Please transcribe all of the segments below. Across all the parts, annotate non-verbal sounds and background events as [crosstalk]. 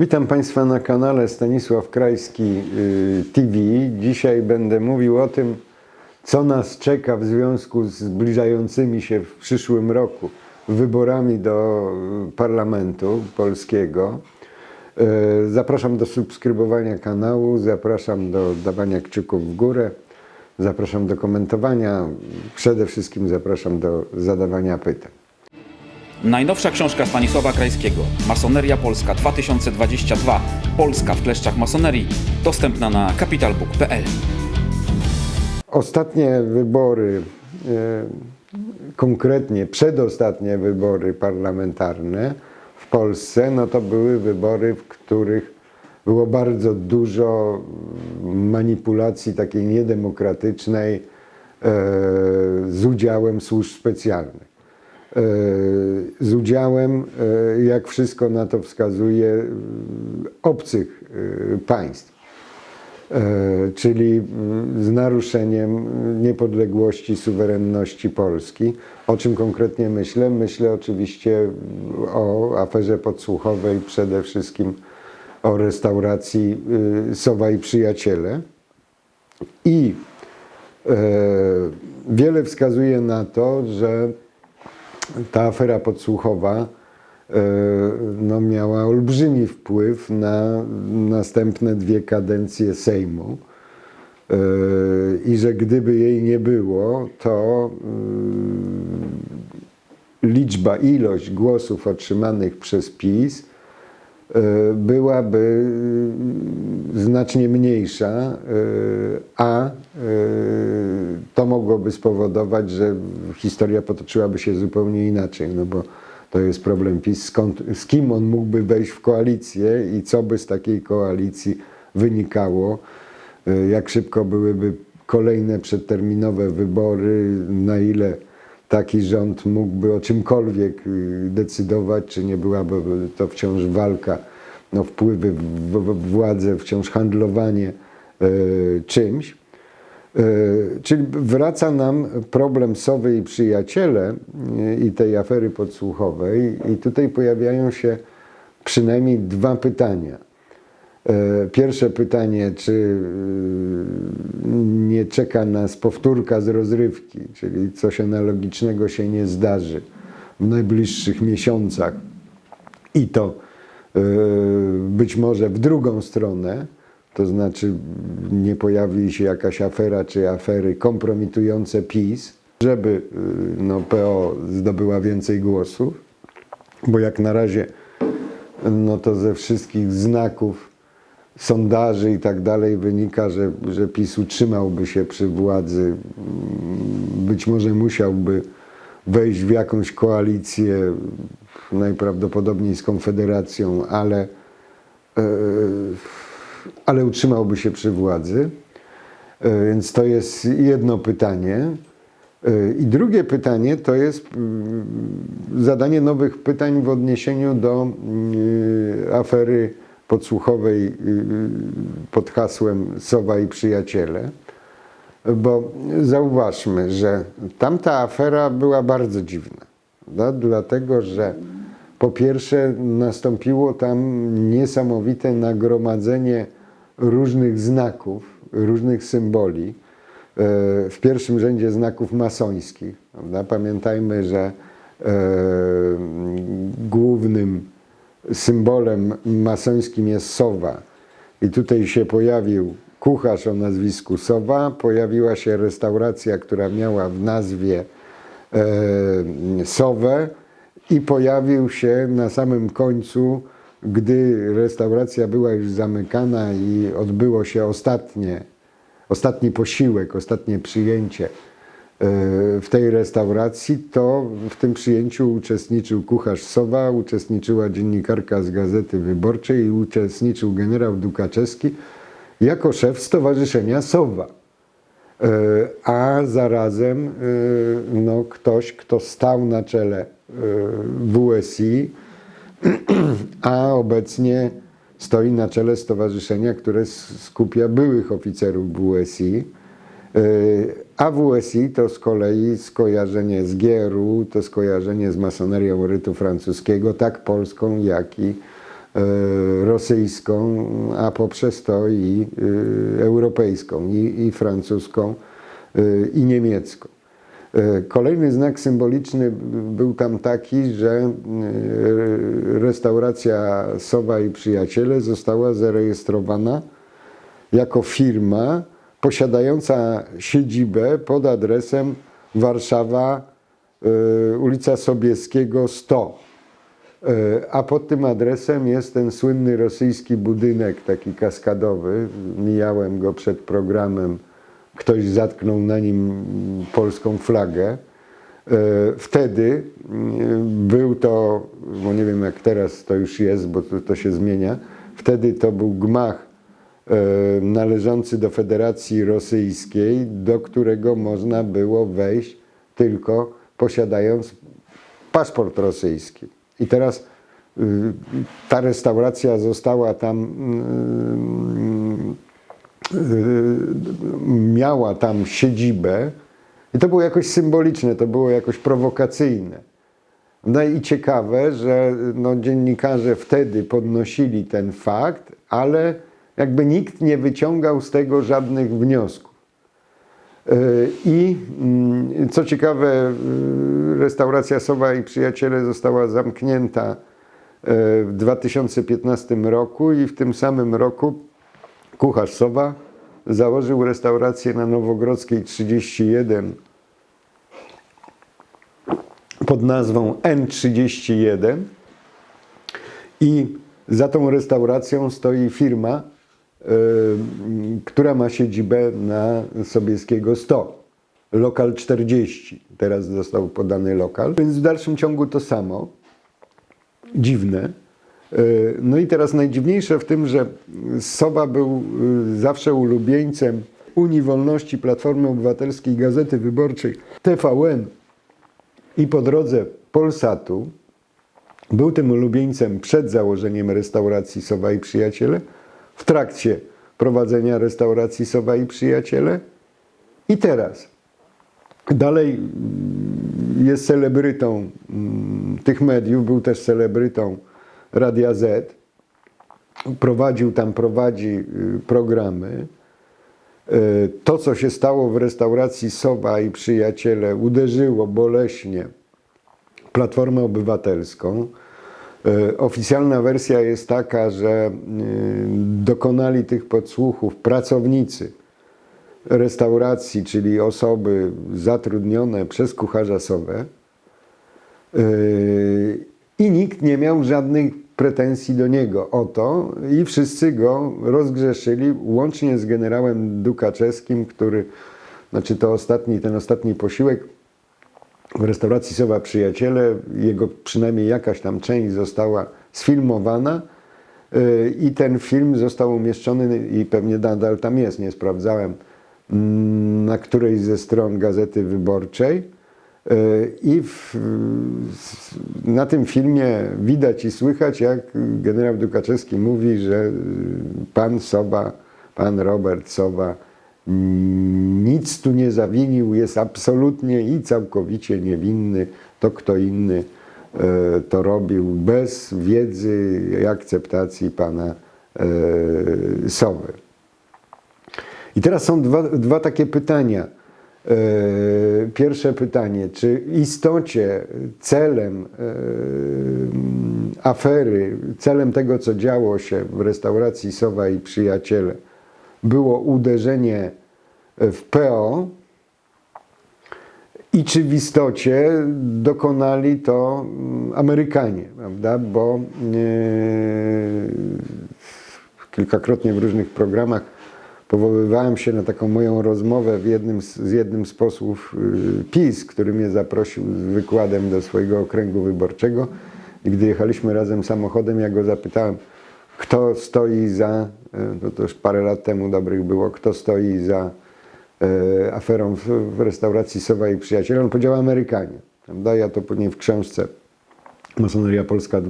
Witam Państwa na kanale Stanisław Krajski y, TV. Dzisiaj będę mówił o tym, co nas czeka w związku z zbliżającymi się w przyszłym roku wyborami do y, Parlamentu Polskiego. Y, Zapraszam do subskrybowania kanału, zapraszam do dawania kciuków w górę, zapraszam do komentowania, przede wszystkim zapraszam do zadawania pytań. Najnowsza książka Stanisława Krajskiego Masoneria Polska 2022 Polska w kleszczach masonerii dostępna na capitalbook.pl Ostatnie wybory, e, konkretnie przedostatnie wybory parlamentarne w Polsce, no to były wybory, w których było bardzo dużo manipulacji takiej niedemokratycznej e, z udziałem służb specjalnych. E, Z udziałem, e, jak wszystko na to wskazuje, e, obcych państw. Czyli z naruszeniem niepodległości, suwerenności Polski. O czym konkretnie myślę? Myślę oczywiście o aferze podsłuchowej, przede wszystkim o restauracji Sowa i Przyjaciele. I wiele wskazuje na to, że ta afera podsłuchowa e, no, miała olbrzymi wpływ na następne dwie kadencje Sejmu. E, I że gdyby jej nie było, to y, liczba, ilość głosów otrzymanych przez PiS e, byłaby znacznie mniejsza, a to mogłoby spowodować, że historia potoczyłaby się zupełnie inaczej, no bo to jest problem PiS, skąd, z kim on mógłby wejść w koalicję i co by z takiej koalicji wynikało, y, jak szybko byłyby kolejne przedterminowe wybory, na ile taki rząd mógłby o czymkolwiek y, decydować, czy nie byłaby to wciąż walka, no wpływy w, w władzę, wciąż handlowanie y, czymś. Y, Czyli wraca nam problem Sowy i przyjaciele y, i tej afery podsłuchowej i tutaj pojawiają się przynajmniej dwa pytania. E, Pierwsze pytanie, czy nie czeka nas powtórka z rozrywki, czyli coś analogicznego się nie zdarzy w najbliższych miesiącach i to być może w drugą stronę, to znaczy nie pojawi się jakaś afera czy afery kompromitujące PiS, żeby y, no, PO zdobyła więcej głosów, bo jak na razie no to ze wszystkich znaków sondaży i tak dalej wynika, że, że PiS utrzymałby się przy władzy. Być może musiałby wejść w jakąś koalicję, najprawdopodobniej z Konfederacją, ale, e, ale utrzymałby się przy władzy. E, Więc to jest jedno pytanie. E, I drugie pytanie to jest mm, zadanie nowych pytań w odniesieniu do mm, afery podsłuchowej y, pod hasłem Sowa i Przyjaciele. Bo zauważmy, że tamta afera była bardzo dziwna. Dlatego, że po pierwsze nastąpiło tam niesamowite nagromadzenie różnych znaków, różnych symboli. E, W pierwszym rzędzie znaków masońskich. Prawda? Pamiętajmy, że e, głównym symbolem masońskim jest sowa. I tutaj się pojawił kucharz o nazwisku Sowa, pojawiła się restauracja, która miała w nazwie e, Sowę i pojawił się na samym końcu, gdy restauracja była już zamykana i odbyło się ostatnie, ostatni posiłek, ostatnie przyjęcie e, w tej restauracji, to w tym przyjęciu uczestniczył kucharz Sowa, uczestniczyła dziennikarka z Gazety Wyborczej i uczestniczył generał Dukaczewski jako szef Stowarzyszenia Sowa. E, A zarazem e, no, ktoś, kto stał na czele WSI, [clears throat] a obecnie stoi na czele stowarzyszenia, które skupia byłych oficerów WSI. Y, A WSI to z kolei skojarzenie z GRU, to skojarzenie z masonerią rytu francuskiego, tak polską, jak i e, rosyjską, a poprzez to i e, europejską, i, i francuską, e, i niemiecką. E, Kolejny znak symboliczny był tam taki, że e, restauracja Sowa i Przyjaciele została zarejestrowana jako firma posiadająca siedzibę pod adresem Warszawa, e, ulica Sobieskiego 100. E, A pod tym adresem jest ten słynny rosyjski budynek, taki kaskadowy. Mijałem go przed programem. Ktoś zatknął na nim polską flagę. E, Wtedy był to, bo nie wiem jak teraz to już jest, bo to, to się zmienia. Wtedy to był gmach e, należący do Federacji Rosyjskiej, do którego można było wejść tylko posiadając paszport rosyjski. I teraz y, ta restauracja została tam, y, miała tam siedzibę i to było jakoś symboliczne, to było jakoś prowokacyjne. No i ciekawe, że no, dziennikarze wtedy podnosili ten fakt, ale jakby nikt nie wyciągał z tego żadnych wniosków. Y, I mm, co ciekawe, y, restauracja Sowa i Przyjaciele została zamknięta y, w 2015 roku i w tym samym roku kucharz Sowa założył restaurację na Nowogrodzkiej 31 pod nazwą N31 i za tą restauracją stoi firma, y, która ma siedzibę na Sobieskiego 100. Lokal 40. Teraz został podany lokal. Więc w dalszym ciągu to samo. Dziwne. Y, No i teraz najdziwniejsze w tym, że Sowa był y, zawsze ulubieńcem Unii Wolności, Platformy Obywatelskiej, Gazety Wyborczej, TVN i po drodze Polsatu. Był tym ulubieńcem przed założeniem restauracji Sowa i Przyjaciele, w trakcie prowadzenia restauracji Sowa i Przyjaciele i teraz. Dalej mm, jest celebrytą mm, tych mediów, był też celebrytą Radia Z. Prowadził tam, prowadzi y, programy. Y, To, co się stało w restauracji Sowa i Przyjaciele, uderzyło boleśnie Platformę Obywatelską. E, Oficjalna wersja jest taka, że dokonali tych podsłuchów pracownicy restauracji, czyli osoby zatrudnione przez kucharza Sowę. I nikt nie miał żadnych pretensji do niego o to i wszyscy go rozgrzeszyli, łącznie z generałem Dukaczewskim, który, znaczy to ostatni, ten ostatni posiłek w restauracji Sowa Przyjaciele, jego przynajmniej jakaś tam część została sfilmowana yy, i ten film został umieszczony i pewnie nadal tam jest, nie sprawdzałem, mm, na którejś ze stron Gazety Wyborczej. Yy, I w, na tym filmie widać i słychać, jak generał Dukaczewski mówi, że yy, pan Sowa, pan Robert Sowa mm, nic tu nie zawinił, jest absolutnie i całkowicie niewinny. To kto inny e, to robił bez wiedzy i akceptacji pana e, Sowy. I teraz są dwa, dwa takie pytania. E, Pierwsze pytanie, czy istocie celem e, afery, celem tego, co działo się w restauracji Sowa i Przyjaciele, było uderzenie w PO i czy w istocie dokonali to mm, Amerykanie, prawda? Bo e, kilkakrotnie w różnych programach powoływałem się na taką moją rozmowę jednym z, z jednym z posłów y, PiS, który mnie zaprosił z wykładem do swojego okręgu wyborczego. I gdy jechaliśmy razem samochodem, ja go zapytałem, kto stoi za, y, to, już parę lat temu dobrych było, kto stoi za y, aferą w, w restauracji Sowa i Przyjaciele. On powiedział Amerykanie. Prawda? Ja to później w książce Masoneria Polska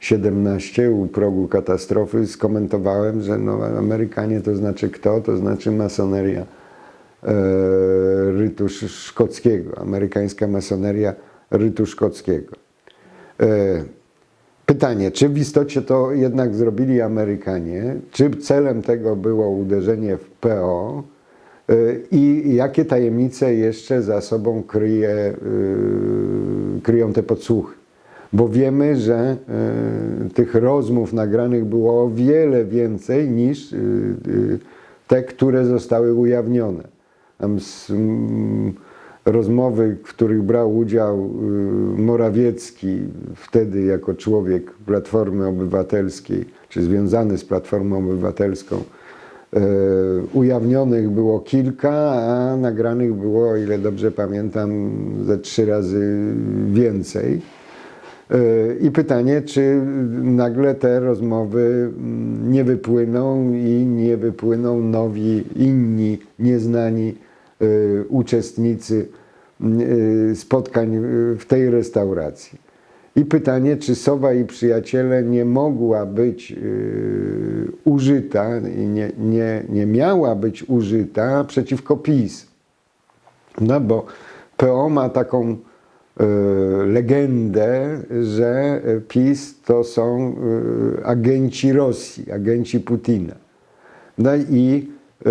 2017 u progu katastrofy skomentowałem, że no, Amerykanie to znaczy kto? To znaczy masoneria e, rytu sz- szkockiego, amerykańska masoneria rytu szkockiego. E, Pytanie, czy w istocie to jednak zrobili Amerykanie, czy celem tego było uderzenie w PO y, i jakie tajemnice jeszcze za sobą kryje, y, kryją te podsłuchy? Bo wiemy, że y, tych rozmów nagranych było o wiele więcej niż y, y, te, które zostały ujawnione. Rozmowy, w których brał udział Morawiecki, wtedy jako człowiek Platformy Obywatelskiej, czy związany z Platformą Obywatelską, ujawnionych było kilka, a nagranych było, o ile dobrze pamiętam, ze trzy razy więcej. Y, I pytanie, czy nagle te rozmowy mm, nie wypłyną i nie wypłyną nowi, inni, nieznani y, uczestnicy y, spotkań y, w tej restauracji. I pytanie, czy Sowa i przyjaciele nie mogła być użyta i nie, nie, nie miała być użyta przeciwko PiS. No bo PO ma taką e, legendę, że PiS to są e, agenci Rosji, agenci Putina. No i e,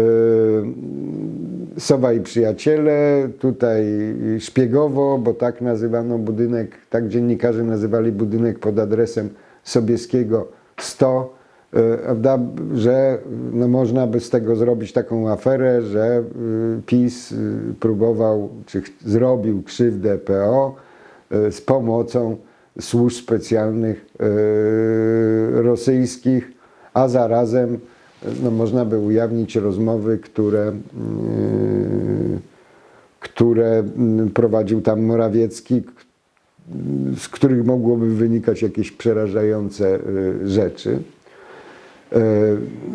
Sowa i przyjaciele, tutaj szpiegowo, bo tak nazywano budynek, tak dziennikarze nazywali budynek pod adresem Sobieskiego 100, e, prawda, że no, można by z tego zrobić taką aferę, że y, PiS y, próbował, czy zrobił krzywdę PO z pomocą służb specjalnych rosyjskich, a zarazem no, można by ujawnić rozmowy, które, które prowadził tam Morawiecki, z których mogłoby wynikać jakieś przerażające rzeczy. E,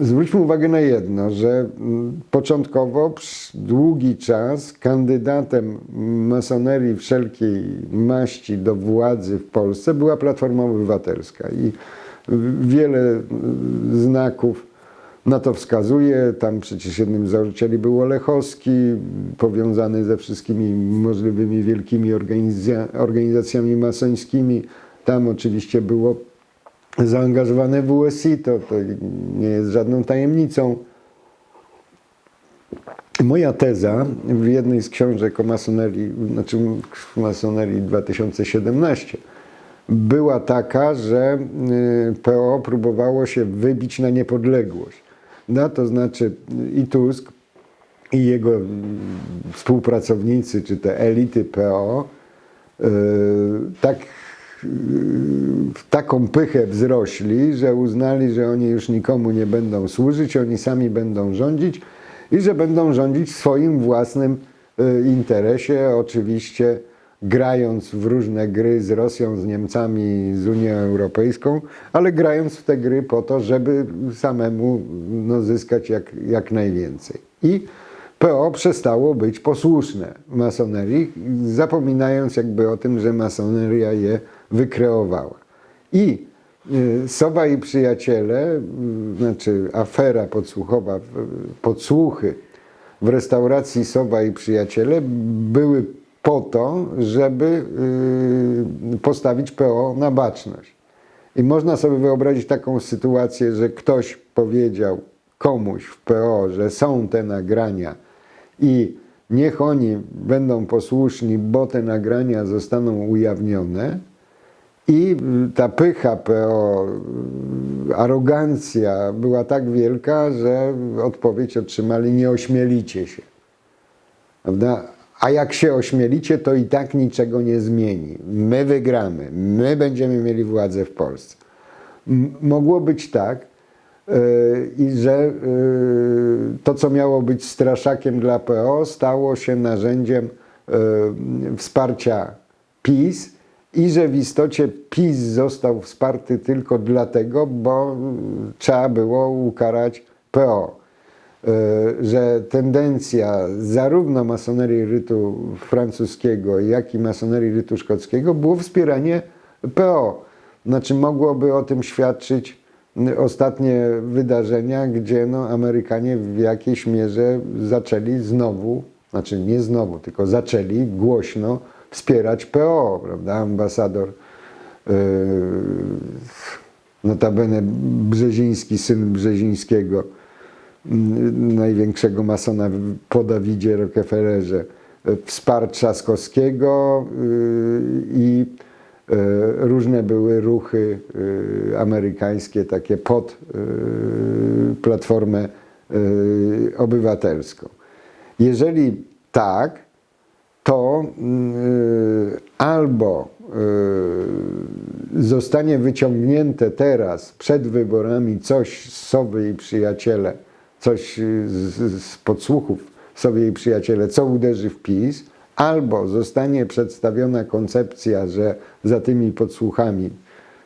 Zwróćmy uwagę na jedno, że mm, początkowo przez długi czas kandydatem masonerii wszelkiej maści do władzy w Polsce była Platforma Obywatelska i wiele y, znaków na to wskazuje. Tam przecież jednym z założycieli był Olechowski, powiązany ze wszystkimi możliwymi wielkimi organizacja- organizacjami masońskimi. Tam oczywiście było zaangażowane w USI, to, to nie jest żadną tajemnicą. Moja teza w jednej z książek o masonerii, znaczy w masonerii 2017, była taka, że y, PO próbowało się wybić na niepodległość. No, to znaczy i Tusk, i jego współpracownicy, czy te elity PO, y, tak w taką pychę wzrośli, że uznali, że oni już nikomu nie będą służyć, oni sami będą rządzić i że będą rządzić w swoim własnym y, interesie, oczywiście grając w różne gry z Rosją, z Niemcami, z Unią Europejską, ale grając w te gry po to, żeby samemu no, zyskać jak, jak najwięcej. I PO przestało być posłuszne masonerii, zapominając jakby o tym, że masoneria je wykreowała. I y, Sowa i przyjaciele, y, znaczy afera podsłuchowa, podsłuchy w restauracji Sowa i przyjaciele były po to, żeby y, postawić PO na baczność. I można sobie wyobrazić taką sytuację, że ktoś powiedział komuś w PO, że są te nagrania i niech oni będą posłuszni, bo te nagrania zostaną ujawnione. I y, ta pycha PO, y, arogancja była tak wielka, że odpowiedź otrzymali nie ośmielicie się. Prawda? A jak się ośmielicie, to i tak niczego nie zmieni. My wygramy, my będziemy mieli władzę w Polsce. M- mogło być tak, yy, i że yy, to, co miało być straszakiem dla PO, stało się narzędziem yy, wsparcia PiS i że w istocie PiS został wsparty tylko dlatego, bo trzeba było ukarać PO. E, że tendencja zarówno masonerii rytu francuskiego, jak i masonerii rytu szkockiego było wspieranie PO. Znaczy mogłoby o tym świadczyć ostatnie wydarzenia, gdzie no, Amerykanie w jakiejś mierze zaczęli znowu, znaczy nie znowu, tylko zaczęli głośno wspierać PO, prawda? Ambasador e, notabene Brzeziński, syn Brzezińskiego, m, największego masona po Dawidzie Rockefellerze, e, wsparł Trzaskowskiego y, i różne były ruchy y, amerykańskie, takie pod y, Platformę y, Obywatelską. Jeżeli tak, to y, albo y, zostanie wyciągnięte teraz przed wyborami coś z Sowy i przyjaciele, coś y, z, z podsłuchów Sowy i przyjaciele, co uderzy w PiS, albo zostanie przedstawiona koncepcja, że za tymi podsłuchami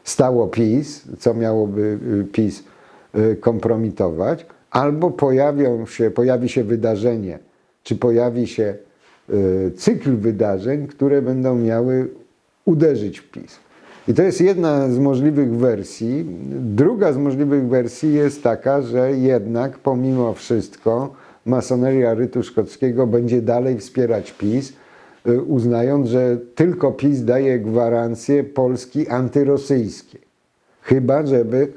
stało PiS, co miałoby PiS kompromitować, albo pojawią się, pojawi się wydarzenie, czy pojawi się cykl wydarzeń, które będą miały uderzyć w PiS. I to jest jedna z możliwych wersji. Druga z możliwych wersji jest taka, że jednak pomimo wszystko masoneria rytu szkockiego będzie dalej wspierać PiS, y, uznając, że tylko PiS daje gwarancję Polski antyrosyjskiej. Chyba, żeby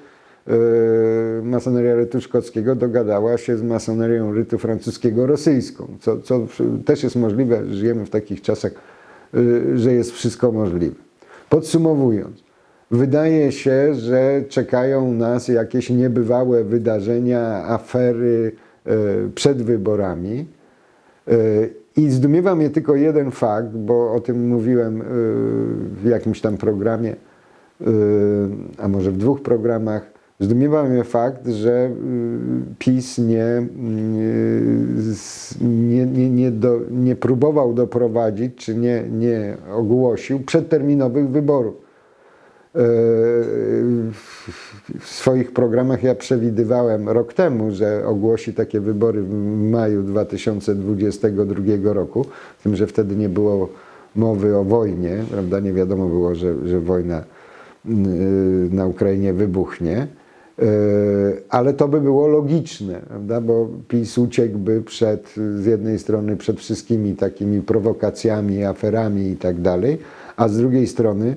masoneria rytu szkockiego dogadała się z masonerią rytu francuskiego-rosyjską, co, co w- też jest możliwe. Żyjemy w takich czasach, e, że jest wszystko możliwe. Podsumowując, wydaje się, że czekają nas jakieś niebywałe wydarzenia, afery e, przed wyborami. E, I zdumiewa mnie tylko jeden fakt, bo o tym mówiłem e, w jakimś tam programie, e, a może w dwóch programach. Zdumiewa mnie fakt, że e, PiS nie, z- nie, nie, nie, do, nie próbował doprowadzić, czy nie, nie ogłosił przedterminowych wyborów. E, w w swoich programach ja przewidywałem rok temu, że ogłosi takie wybory w maju 2022 roku, z tym, że wtedy nie było mowy o wojnie, prawda? Nie wiadomo było, że, że wojna y, na Ukrainie wybuchnie. E, Ale to by było logiczne, prawda? bo PiS uciekłby przed, z jednej strony przed wszystkimi takimi prowokacjami, aferami i tak dalej, a z drugiej strony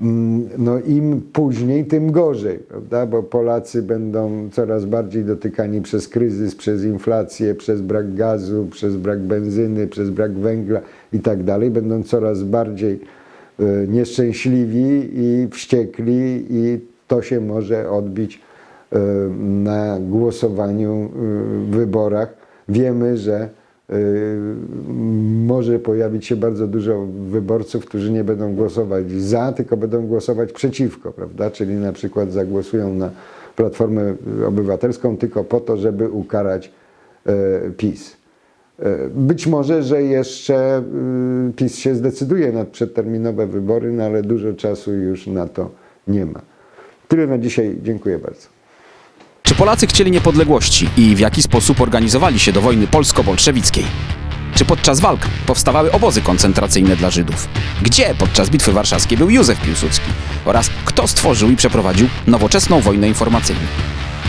Mm, no im później, tym gorzej, prawda? bo Polacy będą coraz bardziej dotykani przez kryzys, przez inflację, przez brak gazu, przez brak benzyny, przez brak węgla i tak dalej. Będą coraz bardziej e, nieszczęśliwi i wściekli i to się może odbić na głosowaniu e, w wyborach. Wiemy, że y, może pojawić się bardzo dużo wyborców, którzy nie będą głosować za, tylko będą głosować przeciwko, prawda? Czyli na przykład zagłosują na Platformę Obywatelską tylko po to, żeby ukarać PiS. Być może, że jeszcze y, PiS się zdecyduje na przedterminowe wybory, no ale dużo czasu już na to nie ma. Tyle na dzisiaj. Dziękuję bardzo. Polacy chcieli niepodległości i w jaki sposób organizowali się do wojny polsko-bolszewickiej? Czy podczas walk powstawały obozy koncentracyjne dla Żydów? Gdzie podczas Bitwy Warszawskiej był Józef Piłsudski? Oraz kto stworzył i przeprowadził nowoczesną wojnę informacyjną?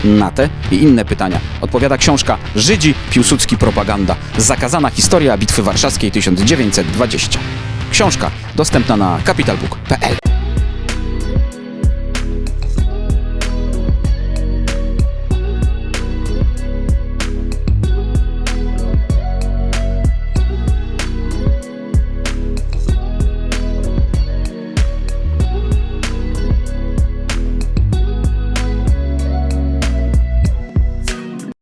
Na te i inne pytania odpowiada książka Żydzi, Piłsudski, propaganda. Zakazana historia Bitwy Warszawskiej 1920. Książka dostępna na capitalbook.pl